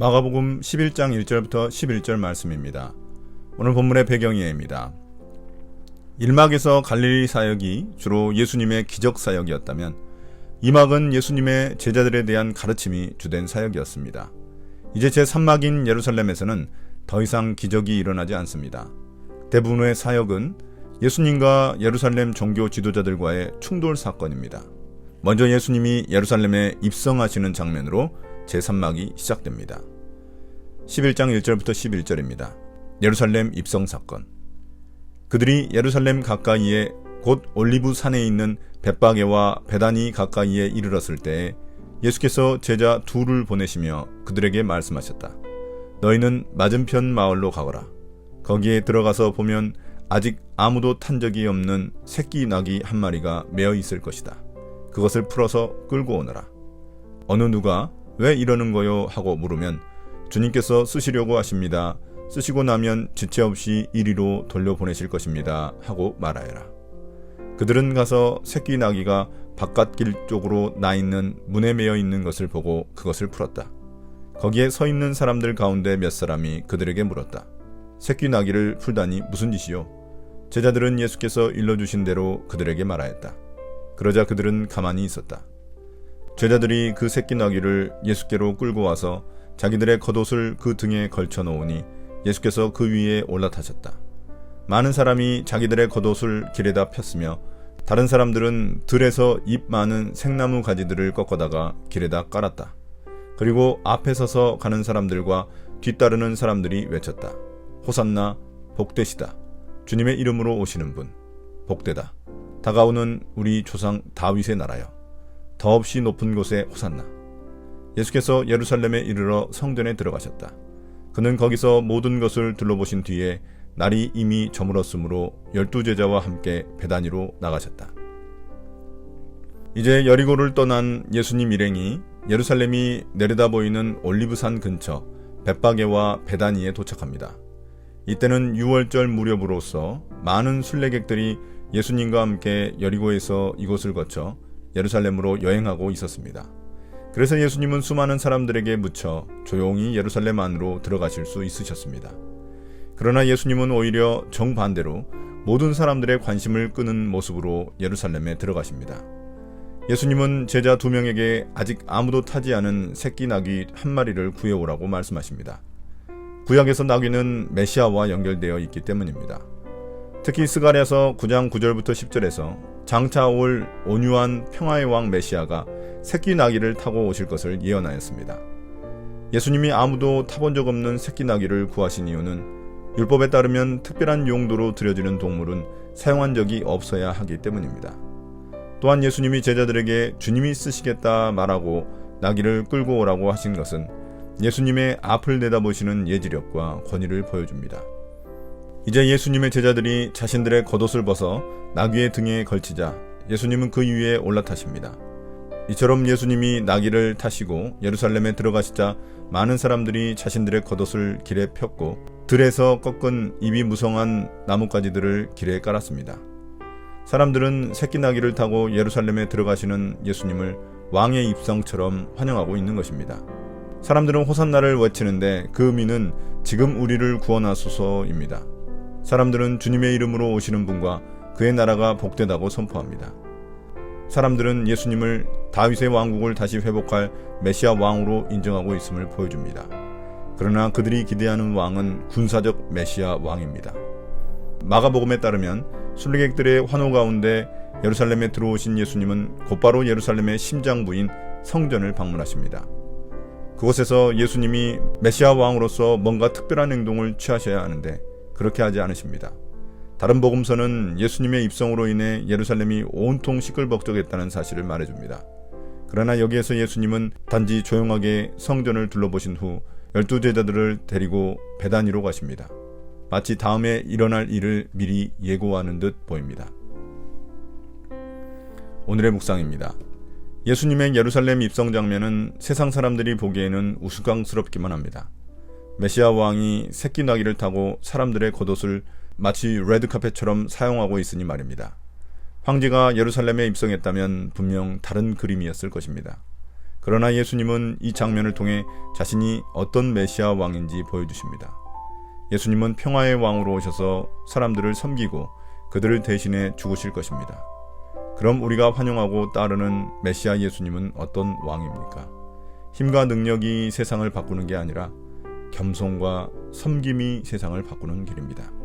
마가복음 11장 1절부터 11절 말씀입니다. 오늘 본문의 배경이입니다. 일막에서 갈릴리 사역이 주로 예수님의 기적 사역이었다면 이막은 예수님의 제자들에 대한 가르침이 주된 사역이었습니다. 이제 제3막인 예루살렘에서는 더 이상 기적이 일어나지 않습니다. 대부분의 사역은 예수님과 예루살렘 종교 지도자들과의 충돌 사건입니다. 먼저 예수님이 예루살렘에 입성하시는 장면으로 제3막이 시작됩니다. 11장 1절부터 11절입니다. 예루살렘 입성 사건. 그들이 예루살렘 가까이에 곧 올리브 산에 있는 벳바게와 베다니 가까이에 이르렀을 때 예수께서 제자 둘을 보내시며 그들에게 말씀하셨다. 너희는 맞은편 마을로 가거라. 거기에 들어가서 보면 아직 아무도 탄 적이 없는 새끼 낙이 한 마리가 매어 있을 것이다. 그것을 풀어서 끌고 오너라. 어느 누가 왜 이러는 거요? 하고 물으면 주님께서 쓰시려고 하십니다. 쓰시고 나면 지체 없이 이리로 돌려보내실 것입니다. 하고 말하여라. 그들은 가서 새끼 나귀가 바깥 길 쪽으로 나 있는 문에 매여 있는 것을 보고 그것을 풀었다. 거기에 서 있는 사람들 가운데 몇 사람이 그들에게 물었다. 새끼 나귀를 풀다니 무슨 짓이요? 제자들은 예수께서 일러주신 대로 그들에게 말하였다. 그러자 그들은 가만히 있었다. 제자들이 그 새끼 나귀를 예수께로 끌고 와서 자기들의 겉옷을 그 등에 걸쳐 놓으니 예수께서 그 위에 올라타셨다. 많은 사람이 자기들의 겉옷을 길에다 폈으며 다른 사람들은 들에서 잎 많은 생나무 가지들을 꺾어다가 길에다 깔았다. 그리고 앞에 서서 가는 사람들과 뒤따르는 사람들이 외쳤다. 호산나 복되시다. 주님의 이름으로 오시는 분 복되다. 다가오는 우리 조상 다윗의 나라여. 더없이 높은 곳에 호산나. 예수께서 예루살렘에 이르러 성전에 들어가셨다. 그는 거기서 모든 것을 둘러보신 뒤에 날이 이미 저물었으므로 열두 제자와 함께 배단위로 나가셨다. 이제 여리고를 떠난 예수님 일행이 예루살렘이 내려다 보이는 올리브산 근처 벳바게와 베다니에 도착합니다. 이때는 6월절 무렵으로서 많은 순례객들이 예수님과 함께 여리고에서 이곳을 거쳐 예루살렘으로 여행하고 있었습니다. 그래서 예수님은 수많은 사람들에게 묻혀 조용히 예루살렘 안으로 들어가실 수 있으셨습니다. 그러나 예수님은 오히려 정반대로 모든 사람들의 관심을 끄는 모습으로 예루살렘에 들어가십니다. 예수님은 제자 두 명에게 아직 아무도 타지 않은 새끼 나귀 한 마리를 구해오라고 말씀하십니다. 구약에서 나귀는 메시아와 연결되어 있기 때문입니다. 특히 스가랴서 9장 9절부터 10절에서 장차 올 온유한 평화의 왕 메시아가 새끼 나귀를 타고 오실 것을 예언하였습니다. 예수님이 아무도 타본 적 없는 새끼 나귀를 구하신 이유는 율법에 따르면 특별한 용도로 들여지는 동물은 사용한 적이 없어야 하기 때문입니다. 또한 예수님이 제자들에게 주님이 쓰시겠다 말하고 나귀를 끌고 오라고 하신 것은 예수님의 앞을 내다보시는 예지력과 권위를 보여줍니다. 이제 예수님의 제자들이 자신들의 겉옷을 벗어 나귀의 등에 걸치자 예수님은 그 위에 올라타십니다. 이처럼 예수님이 나귀를 타시고 예루살렘에 들어가시자 많은 사람들이 자신들의 겉옷을 길에 폈고 들에서 꺾은 입이 무성한 나뭇가지들을 길에 깔았습니다. 사람들은 새끼 나귀를 타고 예루살렘에 들어가시는 예수님을 왕의 입성처럼 환영하고 있는 것입니다. 사람들은 호산나를 외치는데 그 의미는 지금 우리를 구원하소서입니다. 사람들은 주님의 이름으로 오시는 분과 그의 나라가 복되다고 선포합니다. 사람들은 예수님을 다윗의 왕국을 다시 회복할 메시아 왕으로 인정하고 있음을 보여줍니다. 그러나 그들이 기대하는 왕은 군사적 메시아 왕입니다. 마가복음에 따르면 순례객들의 환호 가운데 예루살렘에 들어오신 예수님은 곧바로 예루살렘의 심장부인 성전을 방문하십니다. 그곳에서 예수님이 메시아 왕으로서 뭔가 특별한 행동을 취하셔야 하는데 그렇게 하지 않으십니다. 다른 복음서는 예수님의 입성으로 인해 예루살렘이 온통 시끌벅적했다는 사실을 말해줍니다. 그러나 여기에서 예수님은 단지 조용하게 성전을 둘러보신 후 열두 제자들을 데리고 배단위로 가십니다. 마치 다음에 일어날 일을 미리 예고하는 듯 보입니다. 오늘의 묵상입니다. 예수님의 예루살렘 입성 장면은 세상 사람들이 보기에는 우스꽝스럽기만 합니다. 메시아 왕이 새끼 나귀를 타고 사람들의 겉옷을 마치 레드카펫처럼 사용하고 있으니 말입니다. 황제가 예루살렘에 입성했다면 분명 다른 그림이었을 것입니다. 그러나 예수님은 이 장면을 통해 자신이 어떤 메시아 왕인지 보여주십니다. 예수님은 평화의 왕으로 오셔서 사람들을 섬기고 그들을 대신해 죽으실 것입니다. 그럼 우리가 환영하고 따르는 메시아 예수님은 어떤 왕입니까? 힘과 능력이 세상을 바꾸는 게 아니라 겸손과 섬김이 세상을 바꾸는 길입니다.